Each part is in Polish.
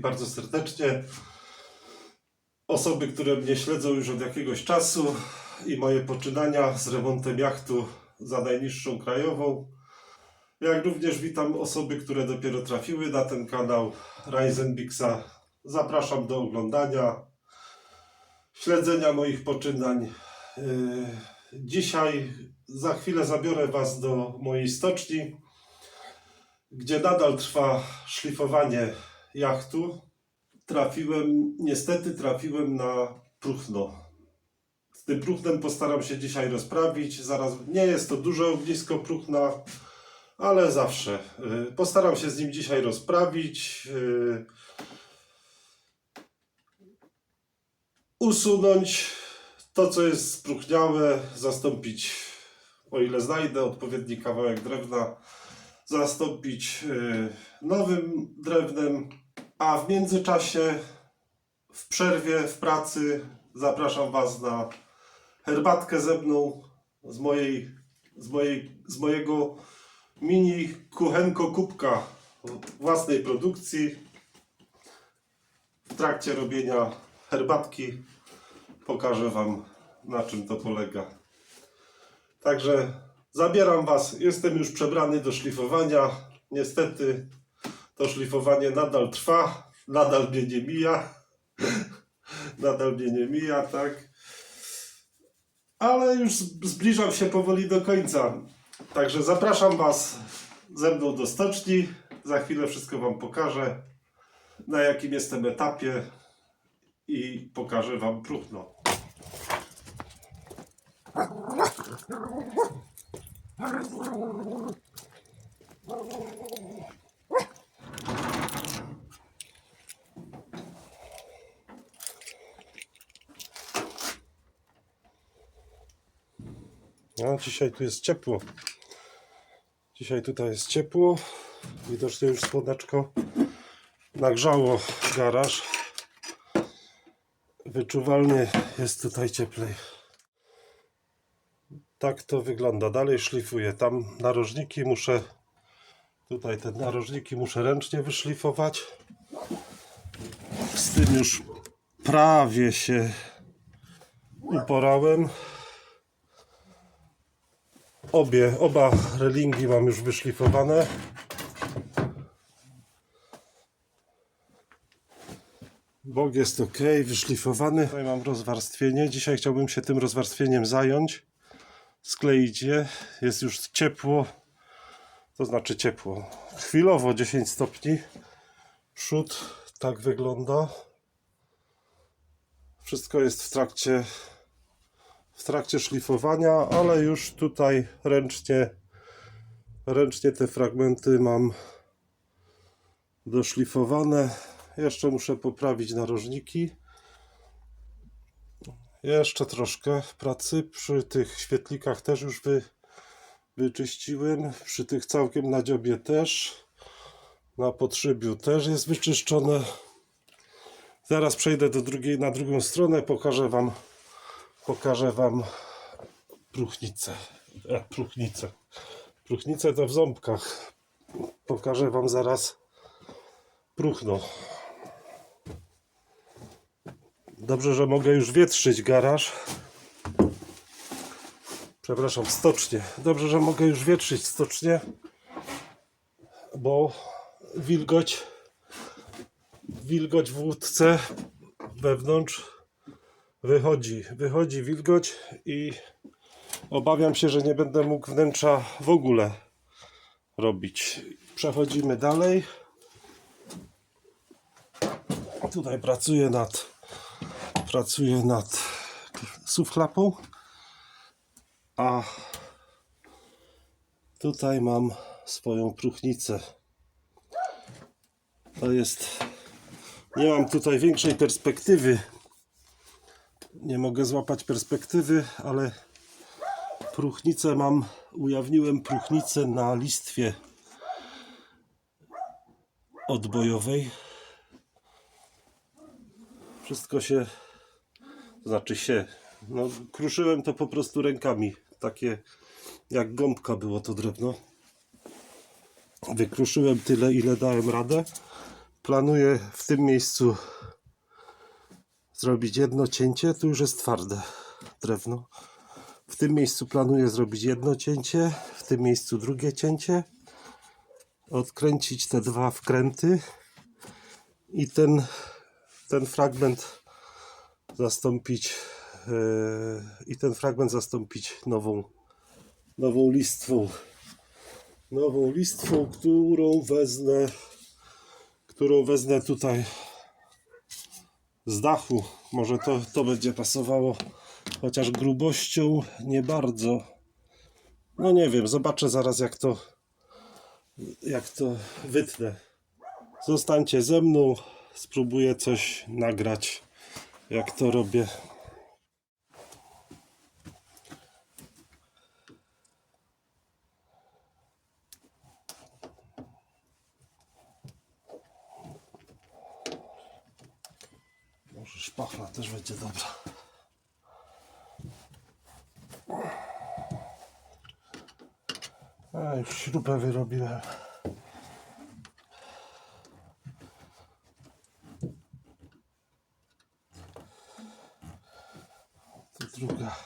Bardzo serdecznie. Osoby, które mnie śledzą już od jakiegoś czasu i moje poczynania z remontem jachtu za najniższą krajową. Jak również witam osoby, które dopiero trafiły na ten kanał Ryzen Bixa. Zapraszam do oglądania, śledzenia moich poczynań. Yy, Dzisiaj za chwilę zabiorę Was do mojej stoczni gdzie nadal trwa szlifowanie jachtu, trafiłem, niestety trafiłem na próchno. Z tym próchnem postaram się dzisiaj rozprawić. Zaraz nie jest to duże ognisko próchna, ale zawsze. Y, Postaram się z nim dzisiaj rozprawić. y, Usunąć to, co jest spróchniałe, zastąpić, o ile znajdę, odpowiedni kawałek drewna zastąpić y, nowym drewnem, a w międzyczasie w przerwie w pracy zapraszam Was na herbatkę ze mną z mojej, z mojej, z mojego mini kuchenko kubka własnej produkcji. W trakcie robienia herbatki pokażę Wam na czym to polega. Także zabieram Was. Jestem już przebrany do szlifowania. Niestety to szlifowanie nadal trwa. Nadal mnie nie mija. nadal mnie nie mija, tak. Ale już zbliżam się powoli do końca. Także zapraszam Was ze mną do stoczni. Za chwilę wszystko Wam pokażę, na jakim jestem etapie i pokażę Wam próchno. No, dzisiaj tu jest ciepło. Dzisiaj tutaj jest ciepło. Widocznie już słoneczko nagrzało garaż. Wyczuwalnie jest tutaj cieplej. Tak to wygląda. Dalej szlifuję. Tam narożniki muszę. Tutaj te narożniki muszę ręcznie wyszlifować. Z tym już prawie się uporałem. Obie, oba relingi mam już wyszlifowane. Bok jest ok, wyszlifowany. Tutaj mam rozwarstwienie. Dzisiaj chciałbym się tym rozwarstwieniem zająć. Skleić je. Jest już ciepło. To znaczy ciepło. Chwilowo 10 stopni. Przód tak wygląda. Wszystko jest w trakcie w trakcie szlifowania, ale już tutaj ręcznie ręcznie te fragmenty mam doszlifowane. Jeszcze muszę poprawić narożniki. Jeszcze troszkę pracy. Przy tych świetlikach też już wy, wyczyściłem. Przy tych całkiem na dziobie też. Na podszybiu też jest wyczyszczone. Zaraz przejdę do drugiej, na drugą stronę. Pokażę Wam pokażę Wam próchnicę. E, próchnicę. Próchnicę to w ząbkach. Pokażę Wam zaraz próchno. Dobrze, że mogę już wietrzyć garaż. Przepraszam, stocznie. Dobrze, że mogę już wietrzyć stocznie, bo wilgoć wilgoć w łódce wewnątrz wychodzi, wychodzi wilgoć i obawiam się, że nie będę mógł wnętrza w ogóle robić. Przechodzimy dalej. Tutaj pracuję nad pracuję nad suflapą, a tutaj mam swoją próchnicę. To jest nie mam tutaj większej perspektywy nie mogę złapać perspektywy, ale próchnicę mam, ujawniłem próchnicę na listwie odbojowej. Wszystko się, znaczy się, no kruszyłem to po prostu rękami, takie jak gąbka było to drewno. Wykruszyłem tyle, ile dałem radę. Planuję w tym miejscu zrobić jedno cięcie. Tu już jest twarde drewno. W tym miejscu planuję zrobić jedno cięcie, w tym miejscu drugie cięcie. Odkręcić te dwa wkręty i ten, ten fragment zastąpić yy, i ten fragment zastąpić nową nową listwą nową listwą, którą wezmę którą wezmę tutaj z dachu. Może to, to będzie pasowało, chociaż grubością nie bardzo. No nie wiem, zobaczę zaraz jak to jak to wytnę. Zostańcie ze mną, spróbuję coś nagrać, jak to robię. Może szpachla też będzie dobra. A już śrubę wyrobiłem. Druga.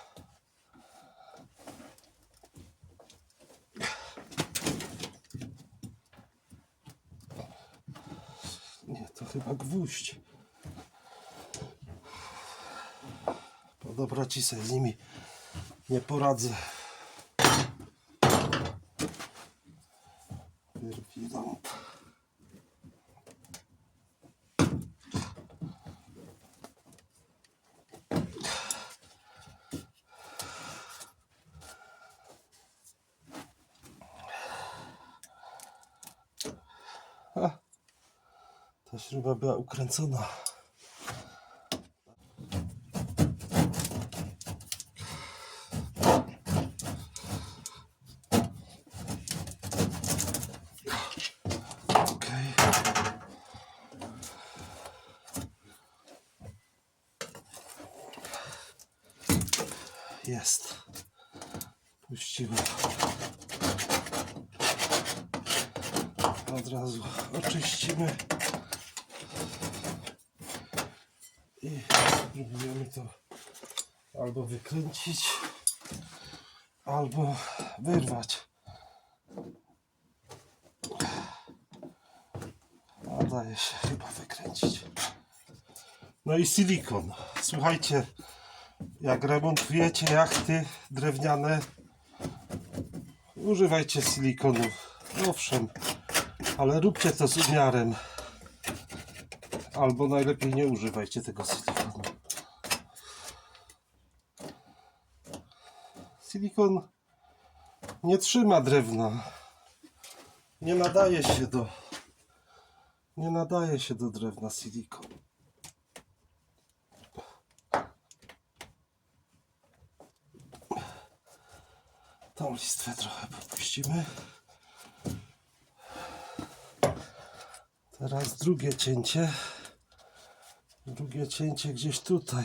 Nie, to chyba gwóźdź. To dobra ci sobie z nimi nie poradzę. Wyrwam. A, ta śruba była ukręcona. Jest. Puściłem. Od razu oczyścimy. I spróbujemy to albo wykręcić, albo wyrwać. A daje się chyba wykręcić. No i silikon. Słuchajcie, jak remontujecie jachty drewniane, używajcie silikonu. Owszem, ale róbcie to z umiarem. Albo najlepiej nie używajcie tego silikonu. Silikon nie trzyma drewna. Nie nadaje się do nie nadaje się do drewna silikon. Tą listwę trochę popuścimy. Teraz drugie cięcie. Drugie cięcie gdzieś tutaj.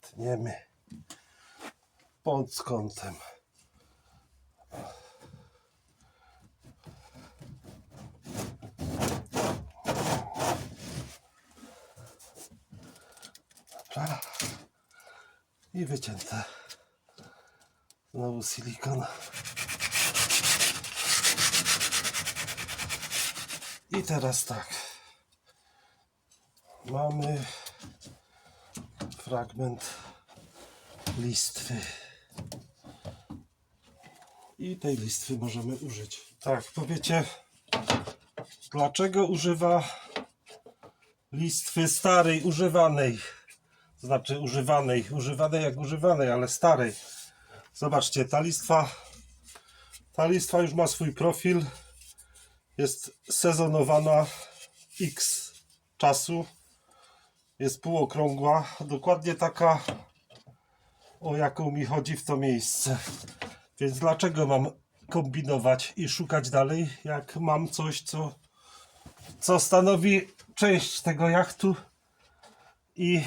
Tniemy pod kątem. I wycięte. Znowu silikon. I teraz tak. Mamy fragment listwy. I tej listwy możemy użyć. Tak, powiecie, dlaczego używa listwy starej, używanej? Znaczy używanej, używanej jak używanej, ale starej. Zobaczcie, ta listwa, ta listwa już ma swój profil. Jest sezonowana X czasu. Jest półokrągła, dokładnie taka, o jaką mi chodzi w to miejsce. Więc dlaczego mam kombinować i szukać dalej, jak mam coś, co, co stanowi część tego jachtu i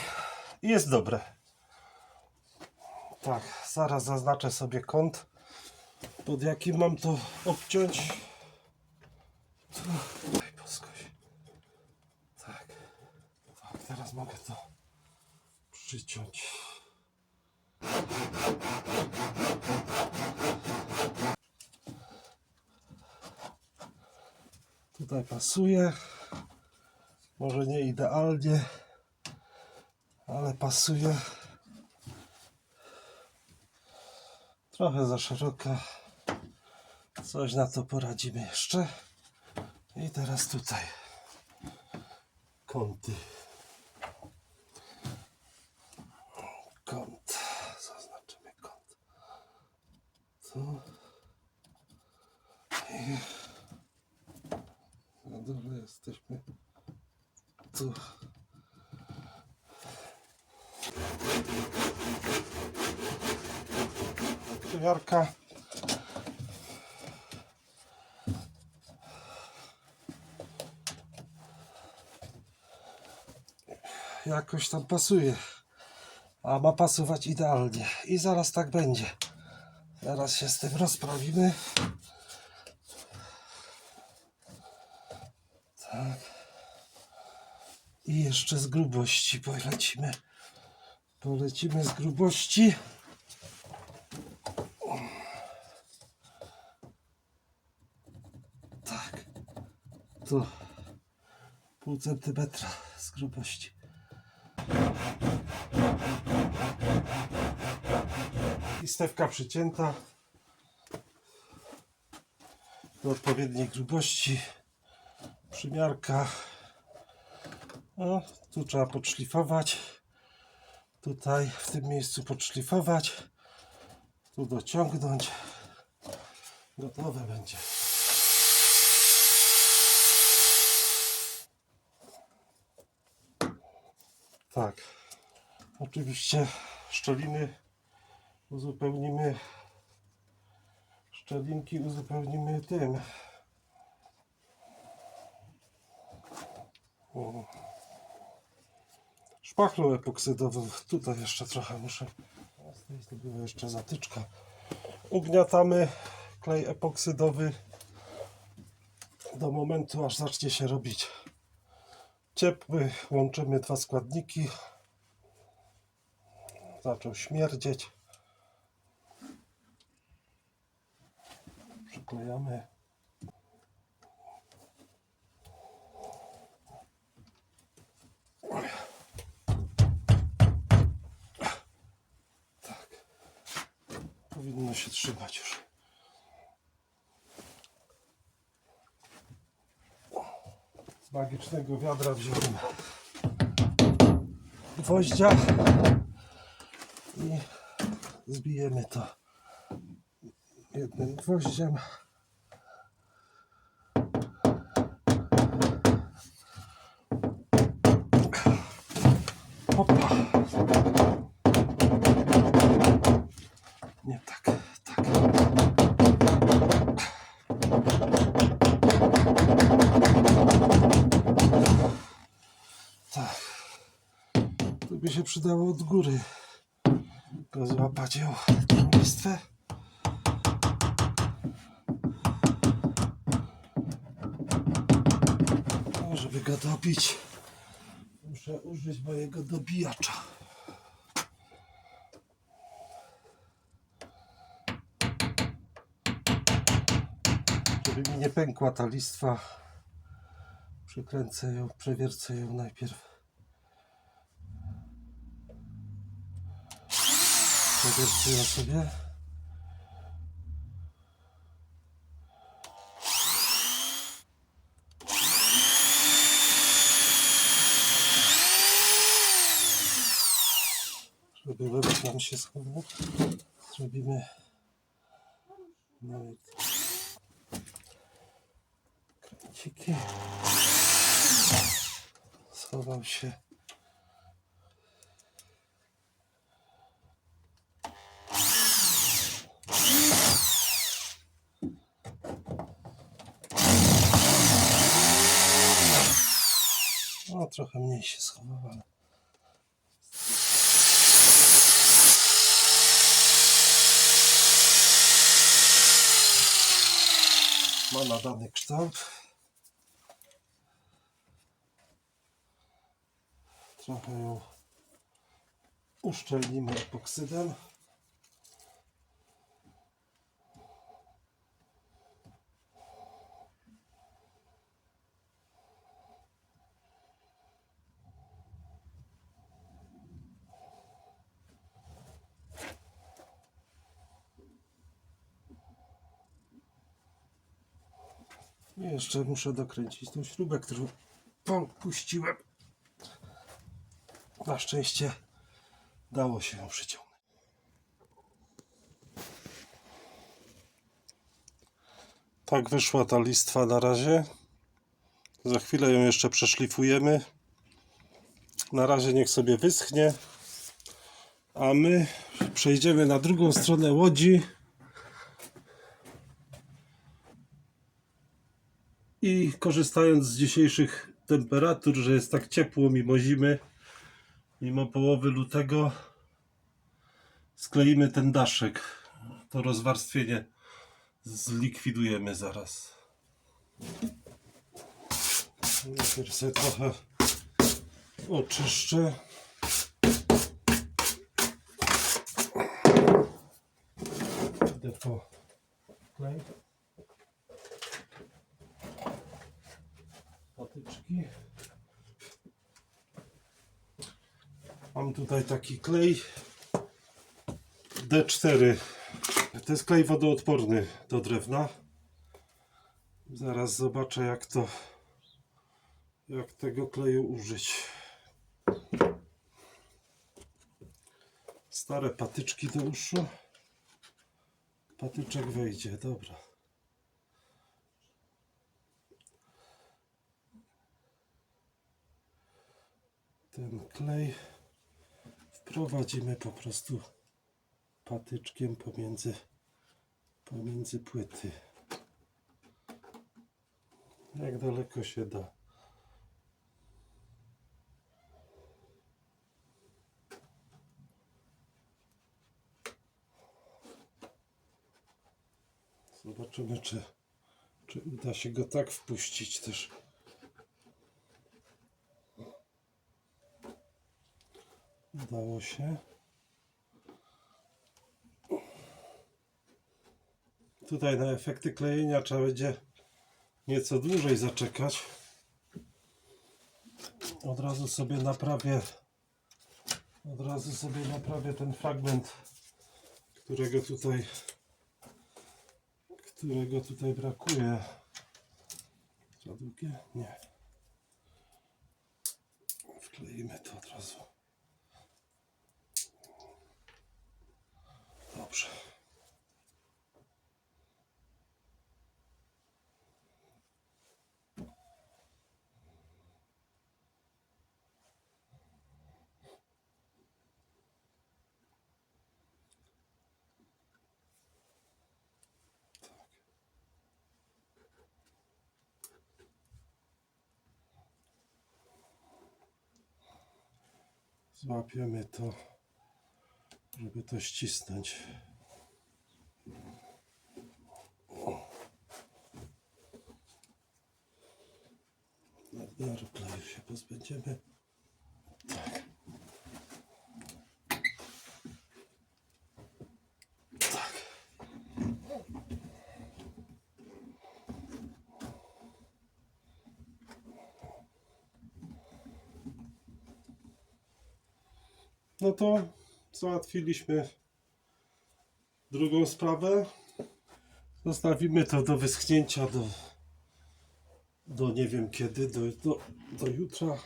jest dobre. Tak, zaraz zaznaczę sobie kąt, pod jakim mam to obciąć. Tu. Daj poskoś. Tak. Tak, teraz mogę to przyciąć. Tutaj pasuje. Może nie idealnie, ale pasuje. Trochę za szeroka. Coś na to poradzimy jeszcze. I teraz tutaj kąty. Kąt. Zaznaczymy kąt. Tu. I na dole jesteśmy. Tu. Przymiarka. Jakoś tam pasuje. A ma pasować idealnie. I zaraz tak będzie. Zaraz się z tym rozprawimy. Tak. I jeszcze z grubości polecimy. Polecimy z grubości. Tak. Tu. Pół centymetra z grubości. I stewka przycięta do odpowiedniej grubości. Przymiarka. O, tu trzeba podszlifować. Tutaj w tym miejscu podszlifować. Tu dociągnąć. Gotowe będzie. Tak. Oczywiście szczeliny uzupełnimy. Szczelinki uzupełnimy tym. Szpachlą epoksydową. Tutaj jeszcze trochę muszę. To była jeszcze zatyczka. Ugniatamy klej epoksydowy do momentu, aż zacznie się robić ciepły. Łączymy dwa składniki. Zaczął śmierdzieć. Przyklejamy. Tak. Powinno się trzymać już. Z magicznego wiadra wziąłem gwoździa i zbijemy to jednym gwoździem. Opa. Nie tak, tak. Tak. To by się przydało od góry go złapać ją listwę. No, żeby go dobić, muszę użyć mojego dobijacza. Żeby mi nie pękła ta listwa, przykręcę ją, przewiercę ją najpierw. Przewiercę ją sobie. Łebek nam się schował, zrobimy nawet kręciki. Schował się. No, trochę mniej się schował, ma nadany kształt. Trochę ją uszczelnimy epoksydem. Jeszcze muszę dokręcić tą śrubę, którą popuściłem. Na szczęście dało się ją przyciągnąć. Tak wyszła ta listwa na razie. Za chwilę ją jeszcze przeszlifujemy. Na razie niech sobie wyschnie. A my przejdziemy na drugą stronę łodzi. I korzystając z dzisiejszych temperatur, że jest tak ciepło mimo zimy, mimo połowy lutego, skleimy ten daszek. To rozwarstwienie zlikwidujemy zaraz. Najpierw sobie trochę oczyszczę. Idę po klej. Patyczki. Mam tutaj taki klej D4. To jest klej wodoodporny do drewna. Zaraz zobaczę jak to jak tego kleju użyć. Stare patyczki do uszu. Patyczek wejdzie, dobra. Ten klej wprowadzimy po prostu patyczkiem pomiędzy, pomiędzy płyty. Jak daleko się da. Zobaczymy, czy, czy uda się go tak wpuścić też. Udało się. Tutaj na efekty klejenia trzeba będzie nieco dłużej zaczekać. Od razu sobie naprawię od razu sobie naprawię ten fragment, którego tutaj którego tutaj brakuje. Za długie? Nie. Wkleimy to od razu. Dobrze. Złapiemy to, żeby to ścisnąć. Kleju się pozbędziemy. No to załatwiliśmy drugą sprawę. Zostawimy to do wyschnięcia do, do nie wiem kiedy, do, do, do jutra,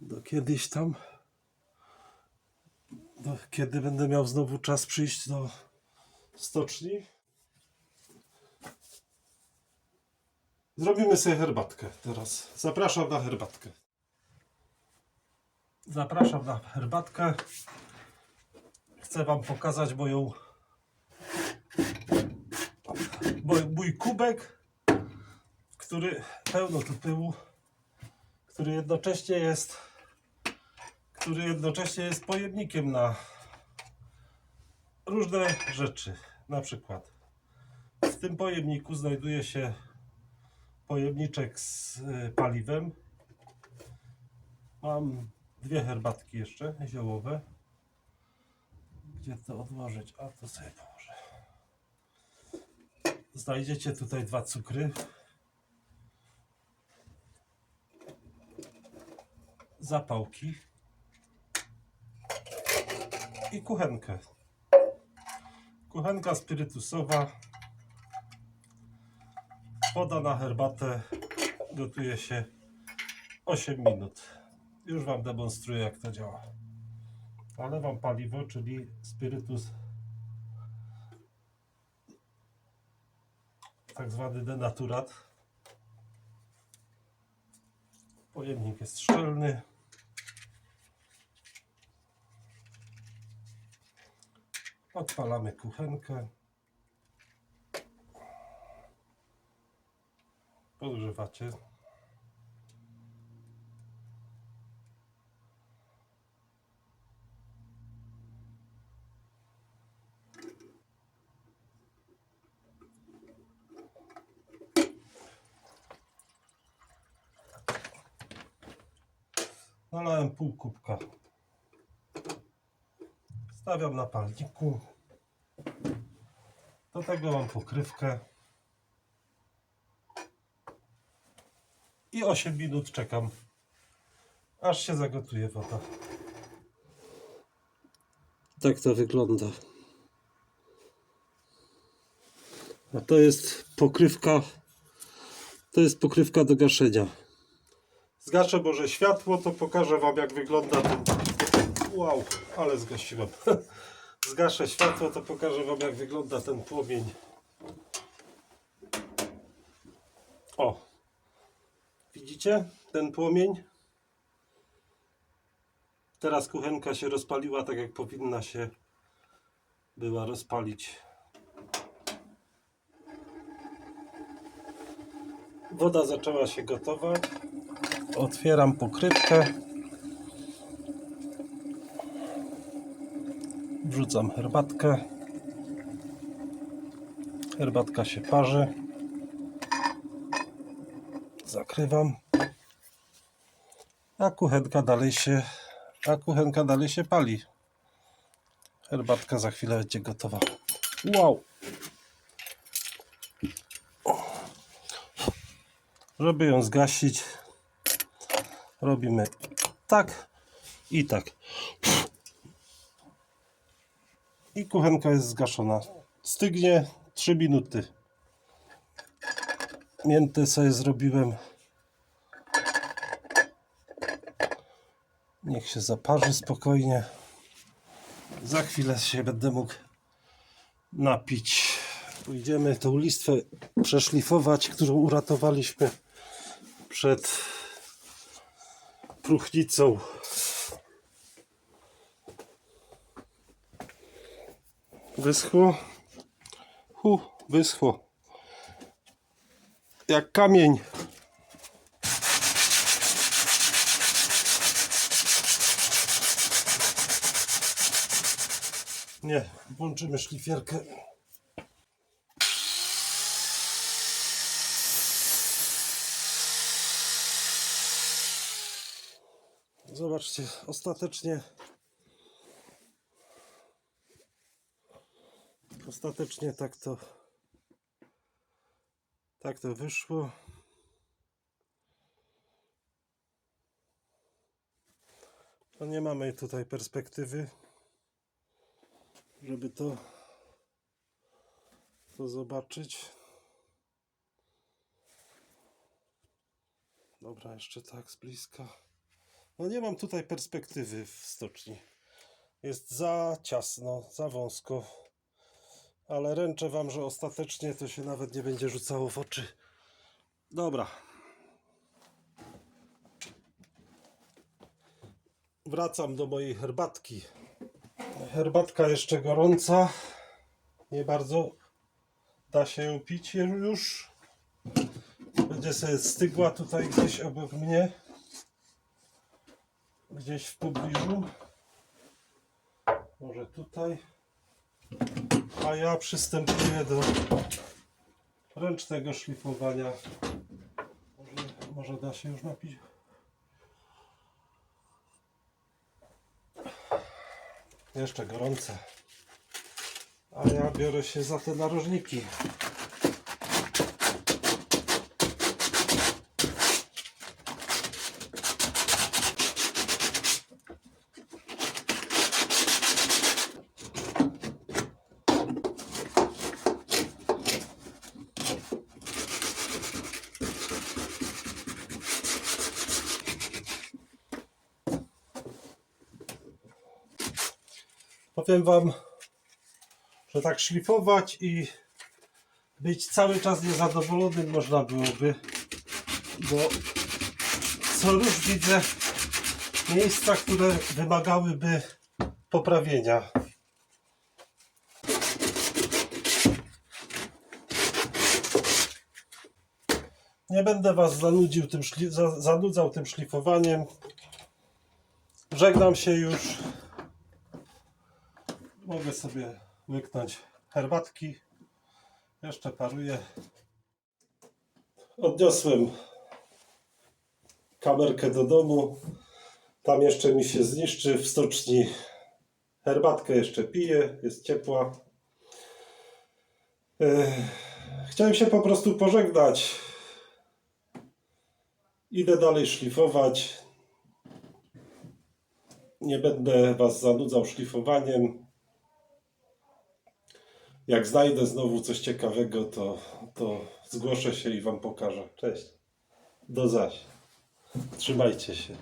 do kiedyś tam. Do, kiedy będę miał znowu czas przyjść do stoczni. Zrobimy sobie herbatkę teraz. Zapraszam na herbatkę. Zapraszam na herbatkę. Chcę Wam pokazać moją mój, mój kubek, który pełno tu pyłu, który jednocześnie jest który jednocześnie jest pojemnikiem na różne rzeczy. Na przykład tym pojemniku znajduje się pojemniczek z y, paliwem. Mam dwie herbatki jeszcze ziołowe. Gdzie to odłożyć? A to sobie położę. Znajdziecie tutaj dwa cukry. Zapałki. I kuchenkę. Kuchenka spirytusowa. Woda na herbatę gotuje się 8 minut. Już Wam demonstruję, jak to działa. Nalewam paliwo, czyli spirytus tak zwany denaturat. Pojemnik jest szczelny. Odpalamy kuchenkę. Podgrzewacie. Nalałem pół kubka. Stawiam na palniku. Do tego mam pokrywkę. I 8 minut czekam, aż się zagotuje woda. Tak to wygląda. A to jest pokrywka. To jest pokrywka do gaszenia. Zgaszę może światło, to pokażę Wam jak wygląda ten... Wow, ale zgasiłem. Zgaszę światło, to pokażę Wam jak wygląda ten płomień. O! Widzicie ten płomień? Teraz kuchenka się rozpaliła tak jak powinna się była rozpalić. Woda zaczęła się gotować. Otwieram pokrywkę. Wrzucam herbatkę. Herbatka się parzy. Zakrywam. A kuchenka dalej się a kuchenka dalej się pali. Herbatka za chwilę będzie gotowa. Wow. Żeby ją zgasić, robimy tak i tak. I kuchenka jest zgaszona. Stygnie 3 minuty. Miętę sobie zrobiłem. Niech się zaparzy spokojnie. Za chwilę się będę mógł napić. Pójdziemy tą listwę przeszlifować, którą uratowaliśmy przed próchnicą. Wyschło? Hu, wyschło. Jak kamień. Nie, włączymy szlifierkę. Zobaczcie, ostatecznie ostatecznie tak to tak to wyszło. No nie mamy tutaj perspektywy, żeby to to zobaczyć. Dobra, jeszcze tak z bliska. No nie mam tutaj perspektywy w stoczni. Jest za ciasno, za wąsko. Ale ręczę wam, że ostatecznie to się nawet nie będzie rzucało w oczy. Dobra. Wracam do mojej herbatki. Herbatka jeszcze gorąca. Nie bardzo da się ją pić już. Będzie sobie stygła tutaj gdzieś obok mnie. Gdzieś w pobliżu. Może tutaj. A ja przystępuję do ręcznego szlifowania. Może, może da się już napić. Jeszcze gorące. A ja biorę się za te narożniki. Powiem Wam, że tak szlifować i być cały czas niezadowolonym można byłoby, bo co już widzę miejsca, które wymagałyby poprawienia. Nie będę Was zanudził tym zanudzał tym szlifowaniem. Żegnam się już. Mogę sobie łyknąć herbatki. Jeszcze paruję. Odniosłem kamerkę do domu. Tam jeszcze mi się zniszczy w stoczni. Herbatkę jeszcze piję, jest ciepła. Chciałem się po prostu pożegnać. Idę dalej szlifować. Nie będę Was zanudzał szlifowaniem. Jak znajdę znowu coś ciekawego, to, to zgłoszę się i Wam pokażę. Cześć. Do zaś. Trzymajcie się.